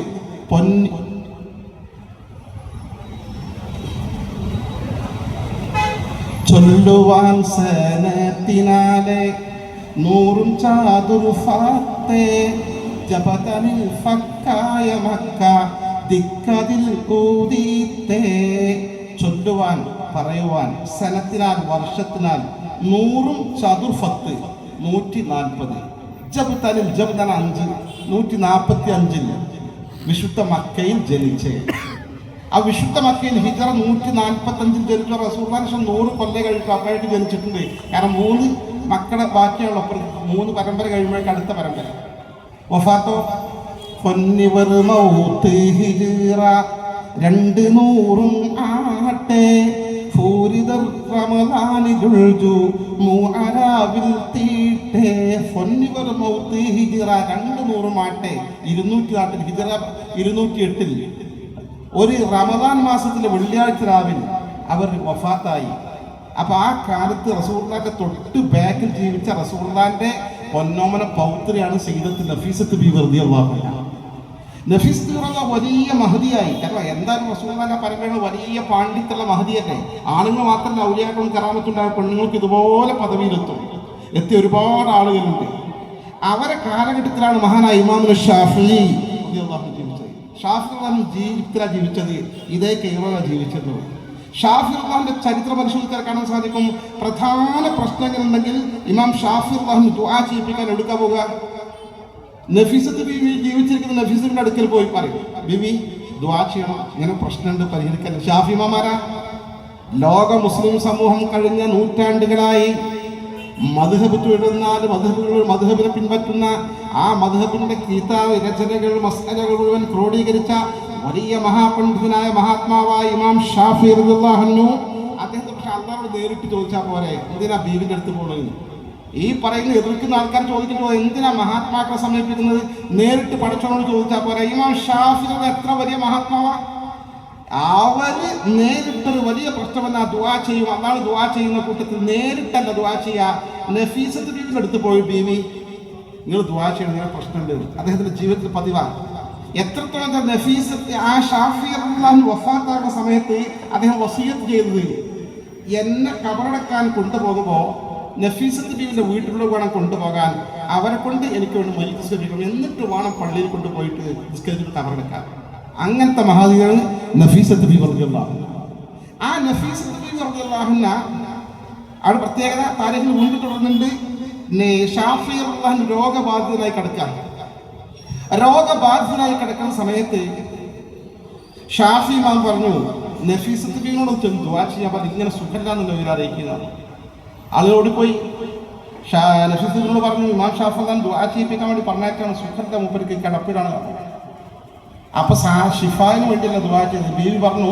പൊന്നി ചൊല്ലുവാൻ സനത്തിനാലെ നൂറും ചാതുർഫാത്തെ ജപതനിൽ ഫക്കായ മക്ക ദിക്കതിൽ കൂതീത്തേ ചൊല്ലുവാൻ പറയുവാൻ സനത്തിനാൽ വർഷത്തിനാൽ നൂറും ചതുർഫത്ത് നൂറ്റി നാൽപ്പത് ജബ് ജബ്തൻ അഞ്ച് നൂറ്റി നാൽപ്പത്തി അഞ്ചിൽ വിശുദ്ധ മക്കയിൽ ജനിച്ച്. ആ വിശുദ്ധ മക്കയിൽ ഹിജറ നൂറ്റി നാൽപ്പത്തി അഞ്ചിൽ ജനിച്ച റസൂർശം നൂറ് കൊല്ലം കഴിഞ്ഞിട്ട് അപ്പോഴായിട്ട് ജനിച്ചിട്ടുണ്ട്. കാരണം മൂന്ന് മക്കളെ ബാക്കിയുള്ള മൂന്ന് പരമ്പര കഴിയുമ്പോഴേക്ക് അടുത്ത പരമ്പര. ആട്ടെ തീട്ടെ. ആട്ടെ എട്ടിൽ ഒരു റമദാൻ മാസത്തിലെ വെള്ളിയാഴ്ച രാവിലെ അവർ വഫാത്തായി. അപ്പൊ ആ കാലത്ത് റസൂർലാന്റെ തൊട്ട് ബാക്കിൽ ജീവിച്ച റസൂർലാന്റെ പൊന്നോമന പൗത്രിയാണ് സീതത്ത് നഫീസത്ത് ബി വെറുതെ നഫീസ് തീർന്ന വലിയ മഹതിയായി. കാരണം എന്തായാലും റസൂർലാന്റെ പരമ്പരകൾ വലിയ പാണ്ഡിത്തുള്ള മഹതിയല്ലേ ആണുങ്ങൾ മാത്രമല്ല ഔലിയാക്കളും കറാമത്തുണ്ടായ പെണ്ണുങ്ങൾക്ക് ഇതുപോലെ പദവിയിലെത്തും. എത്തിയ ഒരുപാട് ആളുകളുണ്ട്. അവരെ കാലഘട്ടത്തിലാണ് മഹാനായ ഇമാമുൽ ഷാഫി ജീവിച്ചത്. ഷാഫി ജീവിതത്തിലാണ് ജീവിച്ചത്. ഇതേ കേരള ജീവിച്ചത്. ഷാഫി റഹ്മാന്റെ ചരിത്ര പരിശോധിച്ചാൽ കാണാൻ സാധിക്കും. പ്രധാന പ്രശ്നങ്ങൾ ഉണ്ടെങ്കിൽ ഇമാം ഷാഫി റഹ്മാൻ ദുആ ചെയ്യിപ്പിക്കാൻ എടുക്കാൻ പോവുക. നഫീസത്ത് ബിവി ജീവിച്ചിരിക്കുന്ന നഫീസിന്റെ അടുക്കൽ പോയി പറയും ബിവി ദുആ ചെയ്യണം. ഇങ്ങനെ പ്രശ്നമുണ്ട് പരിഹരിക്കാൻ ഷാഫി മാമാരാ ലോക മുസ്ലിം സമൂഹം കഴിഞ്ഞ നൂറ്റാണ്ടുകളായി മധുഹബ് തുടർന്നാൽ മധുഹബുകൾ മധുഹബിനെ പിൻപറ്റുന്ന ആ മധുഹബിന്റെ കിതാബ് രചനകൾ മസ്അലകൾ മുഴുവൻ ക്രോഡീകരിച്ച വലിയ മഹാപണ്ഡിതനായ മഹാത്മാവായ ഇമാം ഷാഫി റളിയല്ലാഹു അദ്ദേഹത്തെ പക്ഷെ അള്ളാഹോട് നേരിട്ട് ചോദിച്ചാൽ പോരെ എന്തിനാ ബീവിന്റെ അടുത്ത് പോകണമെന്ന് ഈ പറയുന്ന എതിർക്കുന്ന ആൾക്കാർ ചോദിക്കുമ്പോൾ എന്തിനാ മഹാത്മാക്കളെ സമീപിക്കുന്നത്? നേരിട്ട് പഠിച്ചോളോട് ചോദിച്ചാൽ പോരെ ഇമാം ഷാഫി എത്ര വലിയ മഹാത്മാവാ? അവർ നേരിട്ടൊരു വലിയ പ്രശ്നമെന്ന ദുവാ ചെയ്യും. അതാണ് ദുവാ ചെയ്യുന്ന കൂട്ടത്തിൽ നേരിട്ടല്ല ദുവാ ചെയ്യുക നഫീസത്ത് ബീവിന്റെ അടുത്ത് പോയി ബീവി നിങ്ങൾ ദുവാ ചെയ്യണം ഇങ്ങനെ പ്രശ്നമുണ്ട്. അദ്ദേഹത്തിന്റെ ജീവിതത്തിൽ പതിവാണ് എത്രത്തോളം നഫീസ് ആ ഷാഫി റഹ്മാൻ വഫാത്താകുന്ന സമയത്ത് അദ്ദേഹം വസീയത്ത് ചെയ്തത് എന്നെ കബറടക്കാൻ കൊണ്ടുപോകുമ്പോൾ നഫീസത്ത് ബീവിന്റെ വീട്ടിലൂടെ വേണം കൊണ്ടുപോകാൻ. അവരെ കൊണ്ട് എനിക്ക് വേണ്ടി മരിച്ചു ശ്രമിക്കണം എന്നിട്ട് വേണം പള്ളിയിൽ കൊണ്ടുപോയിട്ട് നിസ്കരിച്ചിട്ട് കബറടക്കാൻ. അങ്ങനത്തെ മഹാദിയാണ് നഫീസത്ത് ബി പറഞ്ഞുള്ള ആ നഫീസത്ത് ബി പറഞ്ഞുള്ള അവിടെ പ്രത്യേകത താരീഖിൽ മുൻപ് തുടർന്നുണ്ട് ഷാഫി അള്ളാഹൻ രോഗബാധിതനായി കിടക്കാൻ രോഗബാധിതനായി കിടക്കുന്ന സമയത്ത് ഷാഫി മാൻ പറഞ്ഞു ചെന്ന് ദുവാ ചെയ്യാൻ പറഞ്ഞു ഇങ്ങനെ സുഖമില്ലാന്നുള്ള ഇവർ അറിയിക്കുന്നതാണ് ആളുകളോട് പോയി ഷാ- പറഞ്ഞു ഇമാം ഷാഫി ഖാൻ ദുവാ ചെയ്യിപ്പിക്കാൻ വേണ്ടി പറഞ്ഞേക്കാണ് സുഖത്തെ മൂപ്പർക്ക് കിടപ്പിലാണ് അപ്പൊ സാ ഷിഫാന് വേണ്ടിയല്ല ദുവാ ചെയ്തത്. ബീവി പറഞ്ഞു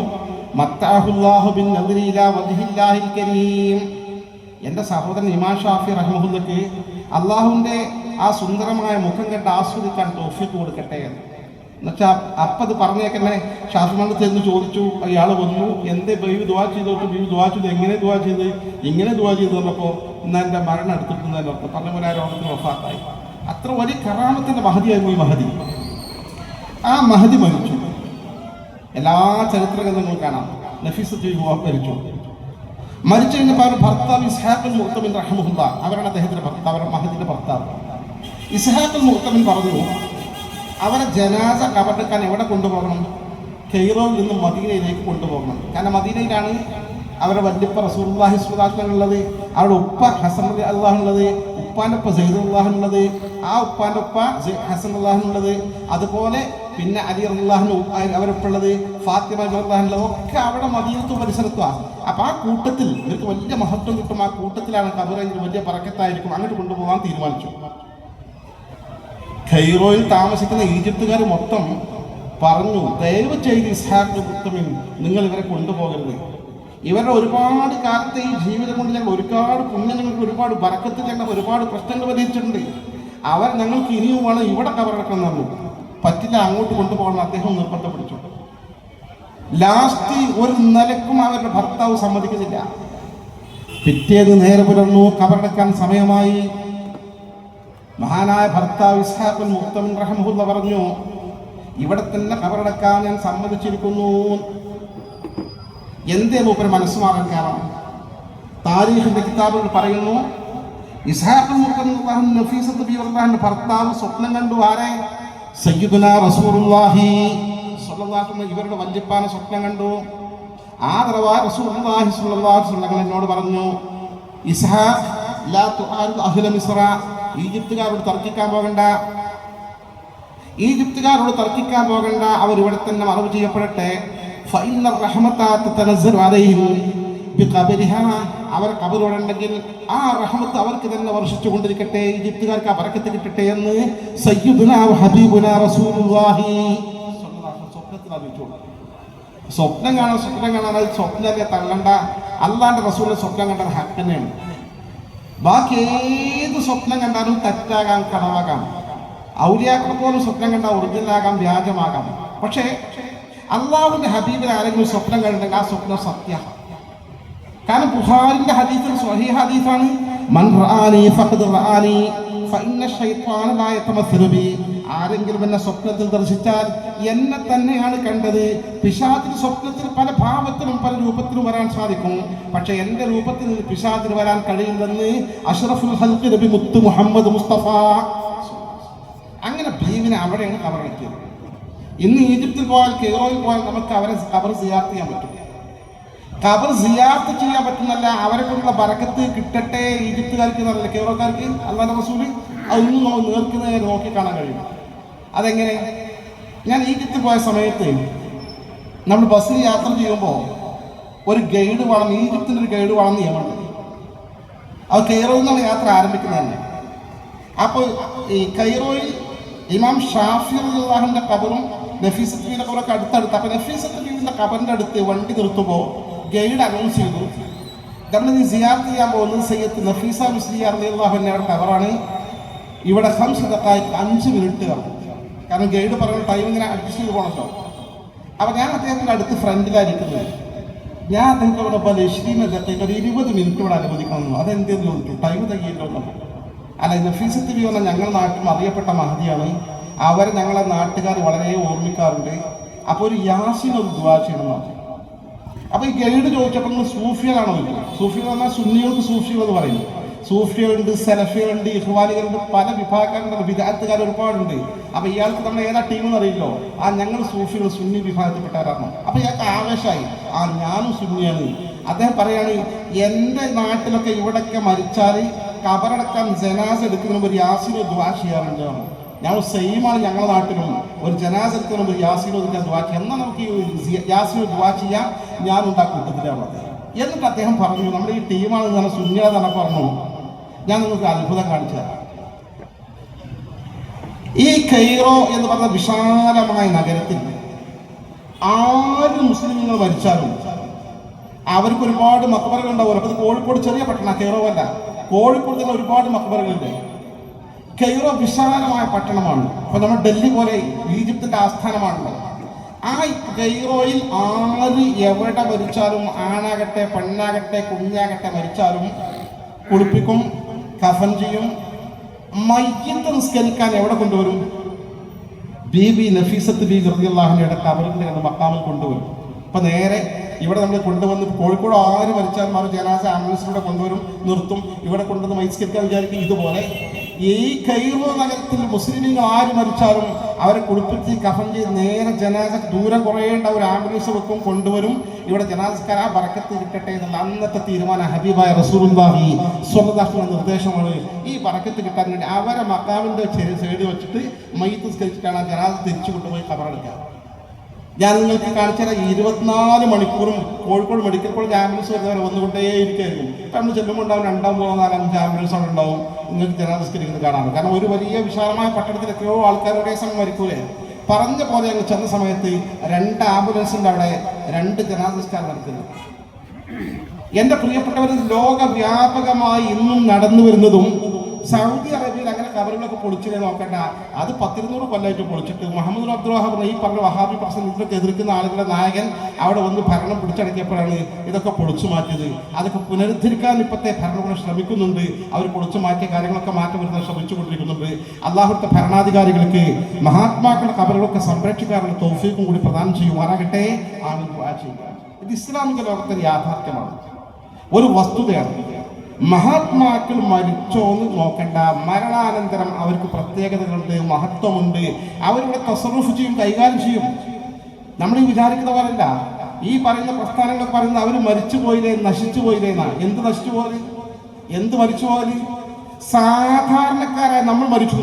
മത്താഹുല്ലാഹു ബിൻ എന്റെ സഹോദരൻ ഇമാം ഷാഫി റഹ്മുല്ലക്ക് അള്ളാഹുവിന്റെ ആ സുന്ദരമായ മുഖം കണ്ട് ആസ്വദിക്കാൻ തോഫിക്ക് കൊടുക്കട്ടെ എന്ന്. എന്നുവെച്ചാൽ അപ്പം അത് പറഞ്ഞേക്കന്നെ ഷാഫിമാണ്ട് ചെന്ന് ചോദിച്ചു അയാൾ വന്നു എന്തേ ബൈവ് ദുവാ ചെയ്തോട്ട് ബൈവ് ദുവാ ചെയ്തു എങ്ങനെ ദുവാ ചെയ്ത് ഇങ്ങനെ ദുവാ ചെയ്തു പറഞ്ഞപ്പോൾ എന്നാൽ എന്റെ മരണം എടുത്തിട്ടുണ്ടെന്ന് പറഞ്ഞു പറഞ്ഞ പോലെ ആ രോഗത്തിന് അത്ര വലിയ കറാമത്തിന്റെ മഹതിയായിരുന്നു ഈ മഹതി. ആ മഹതി മരിച്ചു. എല്ലാ ചരിത്ര ഗ്രന്ഥങ്ങളും കാണാം. യുവാ മരിച്ചു. മരിച്ചു കഴിഞ്ഞപ്പോൾ ഭർത്താവ് ഇസ്ഹാബിൻ മുഹത്തമിൻ റഹമുല്ല അവരാണ് അദ്ദേഹത്തിന്റെ ഭർത്താവ് അവരുടെ മഹദിന്റെ ഭർത്താവ്. ഇസ്ഹാഖുൽ മുഹത്തമിൻ പറഞ്ഞു അവരെ ജനാസ കബറെടുക്കാൻ എവിടെ കൊണ്ടുപോകണം? കെയ്റോയിൽ നിന്ന് മദീനയിലേക്ക് കൊണ്ടുപോകണം. കാരണം മദീനയിലാണ് അവരുടെ വല്യപ്പ റസൂർഹി സുലാഹുള്ളത് അവരുടെ ഉപ്പ ഹസൻ അള്ളാഹുള്ളത് ഉപ്പാന്റെ ഉപ്പ സെയ്ദ് അള്ളാഹുള്ളത് ആ ഉപ്പാന്റെ ഉപ്പ ഹസൻ അള്ളാഹുള്ളത് അതുപോലെ പിന്നെ അലി അള്ളാഹു അവരൊപ്പുള്ളത് ഫാത്തിമ അള്ളാഹുള്ളത് ഒക്കെ അവിടെ മദീനത്ത് പരിസരത്തുമാണ് അപ്പം ആ കൂട്ടത്തിൽ ഇവർക്ക് വലിയ മഹത്വം കിട്ടും ആ കൂട്ടത്തിലാണ് കബറെങ്കിൽ വലിയ പറക്കത്തായിരിക്കും അങ്ങോട്ട് കൊണ്ടുപോകാൻ തീരുമാനിച്ചു. ഖൈറോയിൽ താമസിക്കുന്ന ഈജിപ്തുകാർ മൊത്തം പറഞ്ഞു ദയവ് ചെയ്ത് ഇസ്ഹാഖിന് മുത്തമിൻ നിങ്ങൾ ഇവരെ കൊണ്ടുപോകരുത്. ഇവരുടെ ഒരുപാട് കാലത്തെ ഈ ജീവിതം കൊണ്ട് ഞങ്ങൾ ഒരുപാട് പുണ്യം ഞങ്ങൾക്ക് ഒരുപാട് ബറക്കത്ത് ഞങ്ങൾ ഒരുപാട് പ്രശ്നങ്ങൾ വധിച്ചിട്ടുണ്ട് അവർ ഞങ്ങൾക്ക് ഇനിയും വേണം ഇവിടെ കവറടക്കം തന്നു പറ്റില്ല അങ്ങോട്ട് കൊണ്ടുപോകണം. അദ്ദേഹം നിർബന്ധപ്പെടുത്തു. ലാസ്റ്റ് ഒരു നിലക്കും അവരുടെ ഭർത്താവ് സമ്മതിക്കുന്നില്ല. പിറ്റേന്ന് നേരെ പുലർന്നു കവറടക്കാൻ സമയമായി. മഹാനായ ഭർത്താവ് ഇസ്ഹാഖുൽ മുഹത്തമിൻ റഹമുല്ല പറഞ്ഞു ഇവിടെ തന്നെ കബറടക്കാൻ ഞാൻ സമ്മതിച്ചിരിക്കുന്നു. എന്തേ മൂപ്പര് മനസ്സ് മാറാൻ കാരണം? താരീഖിന്റെ കിതാബുകൾ പറയുന്നു ഇസ്ഹാഖുൽ മുക്തം റഹ്മാൻ നഫീസത്ത് ബി റഹ്മാന്റെ ഭർത്താവ് സ്വപ്നം കണ്ടു ആരെ? സയ്യിദുന റസൂലുള്ളാഹി. സ്വല്ലല്ലാഹു ഇവരുടെ വല്യപ്പാനെ സ്വപ്നം കണ്ടു. ആദരവായ റസൂലുള്ളാഹി സ്വല്ലല്ലാഹു അലൈഹി വസല്ലം എന്നോട് പറഞ്ഞു ഇസ്ഹാഖ് ലാ തുആരിദ് അഹ്ല മിസ്ര. ഈജിപ്തുകാരോട് തർക്കിക്കാൻ പോകണ്ട. ഈജിപ്തുകാരോട് തർക്കിക്കാൻ പോകണ്ട. അവർ ഇവിടെ തന്നെ മറവ് ചെയ്യപ്പെടട്ടെ. അവർ കബറുണ്ടെങ്കിൽ ആ റഹമത്ത് അവർക്ക് തന്നെ വർഷിച്ചു കൊണ്ടിരിക്കട്ടെ ഈജിപ്തുകാർക്ക് ആ പറക്കത്ത് കിട്ടട്ടെ എന്ന് റസൂലുള്ളാഹി. സ്വപ്നം കാണാൻ സ്വപ്നം കാണാൻ അത് സ്വപ്നമല്ലേ തള്ളണ്ട. അല്ലാണ്ട് റസൂലിന്റെ സ്വപ്നം കണ്ടത് ഹക്കനെയാണ് ബാക്കി ഏത് സ്വപ്നം കണ്ടാലും തെറ്റാകാം കടവാകാം ഔലിയാക്കളെ പോലും സ്വപ്നം കണ്ടാൽ ഒറിജിനലാകാം വ്യാജമാകാം. പക്ഷേ അള്ളാഹുവിന്റെ ഹബീബിൽ ആരെങ്കിലും സ്വപ്നം കണ്ടിട്ടുണ്ടെങ്കിൽ ആ സ്വപ്നം സത്യ. കാരണം ബുഹാരിന്റെ ഹദീസിൽ സ്വഹീ ഹദീസാണ്. മൻ റആനി ഫഖദ് റആനി ഫഇന്ന ശൈത്വാന ലാ ബി. ആരെങ്കിലും എന്നെ സ്വപ്നത്തിൽ ദർശിച്ചാൽ എന്നെ തന്നെയാണ് കണ്ടത്. പിശാചിന് സ്വപ്നത്തിൽ പല ഭാവത്തിലും പല രൂപത്തിലും വരാൻ സാധിക്കും. പക്ഷെ എന്റെ രൂപത്തിൽ പിശാചിന് വരാൻ കഴിയില്ലെന്ന് അഷ്റഫുൽ ഹൽക്ക് നബി മുത്തു മുഹമ്മദ് മുസ്തഫ. അങ്ങനെ ഭീമിനെ അവിടെയാണ് കബറടക്കിയത്. ഇന്ന് ഈജിപ്തിൽ പോയാൽ കെയ്റോയിൽ പോയാൽ നമുക്ക് അവരെ കവർ സിയാർത്ത് ചെയ്യാൻ പറ്റും. കബർ സിയാർത്ത് ചെയ്യാൻ പറ്റുന്നല്ല അവരെ കൊണ്ടുള്ള ബറക്കത്ത് കിട്ടട്ടെ ഈജിപ്തുകാർക്ക് എന്നല്ല കേരളക്കാർക്ക് അള്ളാഹ് റസൂൽ അതൊന്നും നമ്മൾ നേർക്കുന്നതിനെ നോക്കി കാണാൻ കഴിയും അതെങ്ങനെ? ഞാൻ ഈജിപ്തിൽ പോയ സമയത്ത് നമ്മൾ ബസ്സിൽ യാത്ര ചെയ്യുമ്പോൾ ഒരു ഗൈഡ് വേണം ഈജിപ്തിന്റെ ഒരു ഗൈഡ് വേണം നിയമമുണ്ട്. അത് കെയ്റോയിൽ നിന്നാണ് യാത്ര ആരംഭിക്കുന്നത്. തന്നെ അപ്പോൾ ഈ കൈറോയിൽ ഇമാം ഷാഫി അള്ളാഹിന്റെ കബറും നഫീസത്തിന്റെ കബറൊക്കെ അടുത്തടുത്ത്. അപ്പൊ നഫീസത്തിന്റെ കബറിന്റെ അടുത്ത് വണ്ടി നിർത്തുമ്പോൾ ഗൈഡ് അനൗൺസ് ചെയ്തു. നമ്മൾ സിയാർത്ത് ചെയ്യാൻ പോകുന്നത് സയ്യത്ത് നഫീസ മുസ്ലിയാർ അള്ളാഹുവിന്റെ കബറാണ് ഇവിടെ ഹംസതക്കായി അഞ്ച് മിനിറ്റ് കാണും കാരണം ഗൈഡ് പറയുന്ന ടൈം ഇങ്ങനെ അഡ്ജസ്റ്റ് ചെയ്ത് പോകണല്ലോ അപ്പൊ ഞാൻ അദ്ദേഹത്തിന്റെ അടുത്ത് ഫ്രണ്ടിലായിരിക്കുന്നത് ഞാൻ അദ്ദേഹത്തോട് പോലെ ശ്രീമദത്തേക്ക് ഒരു ഇരുപത് മിനിറ്റ് ഇവിടെ അനുവദിക്കണം അതെന്തെന്ന് ചോദിച്ചു? ടൈം തകിയിട്ടുണ്ടോ അല്ല നഫീസത്ത് ബി വന്ന ഞങ്ങളുടെ നാട്ടിലും അറിയപ്പെട്ട മഹതിയാണ്. അവരെ ഞങ്ങളെ നാട്ടുകാർ വളരെ ഓർമ്മിക്കാറുണ്ട്. അപ്പോൾ ഒരു യാസിൻ ഒരു ദുവാ ചെയ്യണം അപ്പോൾ അപ്പൊ ഈ ഗൈഡ് ചോദിച്ചപ്പോൾ ചോദിച്ചത് സൂഫി എന്ന് പറഞ്ഞാൽ സുന്നികൾക്ക് സൂഫികൾ എന്ന് പറയും സൂഫികളുണ്ട് സെലഫികളുണ്ട് ഇഹ്വാനികളുണ്ട് പല വിഭാഗക്കാരുണ്ട് വിദാത്തുകാർ ഒരുപാടുണ്ട്. അപ്പൊ ഇയാൾക്ക് നമ്മൾ ഏതാ ടീം എന്ന് അറിയില്ലോ? ആ ഞങ്ങൾ സൂഫികൾ സുന്നി വിഭാഗത്തിൽപ്പെട്ടവരാണ്. അപ്പൊ ഇയാൾക്ക് ആവേശമായി. ആ ഞാനും സുന്നിയാണ്. അദ്ദേഹം പറയാണ് എന്റെ നാട്ടിലൊക്കെ ഇവിടൊക്കെ മരിച്ചാൽ കബറടക്കാൻ ജനാസ എടുക്കുന്നതിന് ഒരു യാസിന് ദ്വാ ചെയ്യാറുണ്ട് സെയിമാണ് ഞങ്ങളുടെ നാട്ടിലും. ഒരു ജനാസ എടുക്കുന്ന ഒരു യാസിനോ എടുക്കാൻ ദുവാ എന്നാൽ നമുക്ക് യാസിനോ ദ്വാ ചെയ്യാം? ഞാനുണ്ട് ആ എന്നിട്ട് അദ്ദേഹം പറഞ്ഞു നമ്മുടെ ഈ ടീമാണ് സുന്യ പറഞ്ഞു ഞാൻ നിങ്ങൾക്ക് അത്ഭുതം കാണിച്ചു തരാം. ഈ കൈറോ എന്ന് പറഞ്ഞ വിശാലമായ നഗരത്തിൽ ആര് മുസ്ലിങ്ങൾ മരിച്ചാലും അവർക്ക് ഒരുപാട് മക്ബറകൾ ഉണ്ടാവും അപ്പൊ ഇത് കോഴിക്കോട് ചെറിയ പട്ടണ കെയറോ അല്ല. കോഴിക്കോട് തന്നെ ഒരുപാട് മക്ബറകളുണ്ട്. കൈറോ വിശാലമായ പട്ടണമാണ്. അപ്പൊ നമ്മൾ ഡൽഹി പോലെ ഈജിപ്തിന്റെ ആസ്ഥാനമാണല്ലോ. ആ കൈറോയിൽ ആര് എവിടെ മരിച്ചാലും ആണാകട്ടെ പെണ്ണാകട്ടെ കുഞ്ഞാകട്ടെ മരിച്ചാലും കുളിപ്പിക്കും കഫൻ ചെയ്യും. മയ്യത്ത് നിസ്കരിക്കാൻ എവിടെ കൊണ്ടുവരും? ബീബി നഫീസത്ത് ബി ഗർദിയല്ലാഹിന്റെ കബറിന്റെ മക്കാമിൽ കൊണ്ടുവരും. അപ്പം നേരെ ഇവിടെ നമ്മൾ കൊണ്ടുവന്ന് കോഴിക്കോട് ആര് മരിച്ചാലും അവർ ജനാസ ആംബുലൻസിലൂടെ കൊണ്ടുവരും നിർത്തും. ഇവിടെ കൊണ്ടുവന്ന് മൈസ്കരിക്കാൻ വിചാരിക്കും ഇതുപോലെ. ഈ കൈറോ നഗരത്തിൽ മുസ്ലിമീങ്ങൾ ആര് മരിച്ചാലും അവരെ കുളിപ്പിച്ച് കഫൻ ചെയ്ത് നേരെ ജനാസ ദൂരെ കുറയേണ്ട ഒരു ആംബുലൻസ് വെക്കും കൊണ്ടുവരും. ഇവിടെ ജനാസക്കാർ ആ ബറക്കത്ത് കിട്ടട്ടെ എന്നുള്ള അന്നത്തെ തീരുമാനം ഹബീബായ റസൂലുള്ളാഹി സ്വർണദാസിന്റെ നിർദ്ദേശമാണ്. ഈ ബറക്കത്ത് കിട്ടാൻ വേണ്ടി അവരെ മക്കാവിന്റെ സൈഡ് വെച്ചിട്ട് മയ്യത്ത് സ്കരിച്ചിട്ടാണ് ആ ജനാസ തിരിച്ചു കൊണ്ടുപോയി കബറെടുക്കുക ഞാൻ നിങ്ങൾക്ക് കാണിച്ചുതരാം ഈ ഇരുപത്തിനാല് മണിക്കൂറും കോഴിക്കോട് മെഡിക്കൽ കോളേജ് ആംബുലൻസ് വരുന്നവരെ വന്നുകൊണ്ടേ ഇരിക്കുകയായിരുന്നു ഇപ്പം നമ്മൾ ചെല്ലുമ്പോൾ ഉണ്ടാവും രണ്ടാം മൂന്നോ നാലോ അഞ്ച് ആംബുലൻസ് അവിടെ ഉണ്ടാവും. നിങ്ങൾക്ക് ജനാധിസ്കരിക്കുന്നത് കാണാം കാരണം ഒരു വലിയ വിശാലമായ പട്ടണത്തിൽ എത്രയോ ആൾക്കാർ ഒരേ സമയം മരിക്കൂലേ പറഞ്ഞ പോലെ ഞങ്ങൾ ചെന്ന സമയത്ത് രണ്ട് ആംബുലൻസിന്റെ അവിടെ രണ്ട് ജനാധിസ്കാരം നടത്തുന്നു എന്റെ പ്രിയപ്പെട്ടവർ ലോകവ്യാപകമായി ഇന്നും നടന്നു വരുന്നതും സൗദി അറേബ്യയിൽ അങ്ങനെ കബറുകളൊക്കെ നോക്കേണ്ട. അത് പത്തിരുന്നൂറ് കൊല്ലമായിട്ട് പൊളിച്ചിട്ട് മുഹമ്മദ് അബ്ദുൽ വഹാബ് ഈ പറഞ്ഞ വഹാബി പ്രശ്നം ഇതിലൊക്കെ എതിർക്കുന്ന ആളുകളുടെ നായകൻ അവിടെ വന്ന് ഭരണം പിടിച്ചടക്കിയപ്പോഴാണ് ഇതൊക്കെ പൊളിച്ചു മാറ്റിയത്. അതൊക്കെ പുനരുദ്ധരിക്കാൻ ഇപ്പോഴത്തെ ഭരണകൂടം ശ്രമിക്കുന്നുണ്ട്. അവർ പൊളിച്ചു മാറ്റിയ കാര്യങ്ങളൊക്കെ മാറ്റം വരുത്താൻ ശ്രമിച്ചുകൊണ്ടിരിക്കുന്നുണ്ട്. അള്ളാഹുത്തെ ഭരണാധികാരികൾക്ക് മഹാത്മാക്കളുടെ കബറുകളൊക്കെ സംരക്ഷിക്കാനുള്ള തോഫീക്കും കൂടി പ്രദാനം ചെയ്യുവാനാകട്ടെ ദുആ ചെയ്യുക. ഇത് ഇസ്ലാമിക ലോകത്തിന്റെ യാഥാർത്ഥ്യമാണ്. ഒരു വസ്തുതയാണ് മഹാത്മാക്കൾ മരിച്ചോ എന്ന് നോക്കണ്ട. മരണാനന്തരം അവർക്ക് പ്രത്യേകതകളുണ്ട് മഹത്വമുണ്ട്. അവരുടെ തസറുഫ് ചെയ്യും കൈകാര്യം ചെയ്യും. നമ്മൾ ഈ വിചാരിക്കുന്ന പോലല്ല ഈ പറയുന്ന പ്രസ്ഥാനങ്ങൾ പറയുന്നത് അവർ മരിച്ചു പോയില്ലേ നശിച്ചു പോയില്ലേ എന്നാണ് എന്ത് നശിച്ചു പോകൽ? എന്ത് മരിച്ചു പോകൽ? സാധാരണക്കാരായ നമ്മൾ മരിച്ചു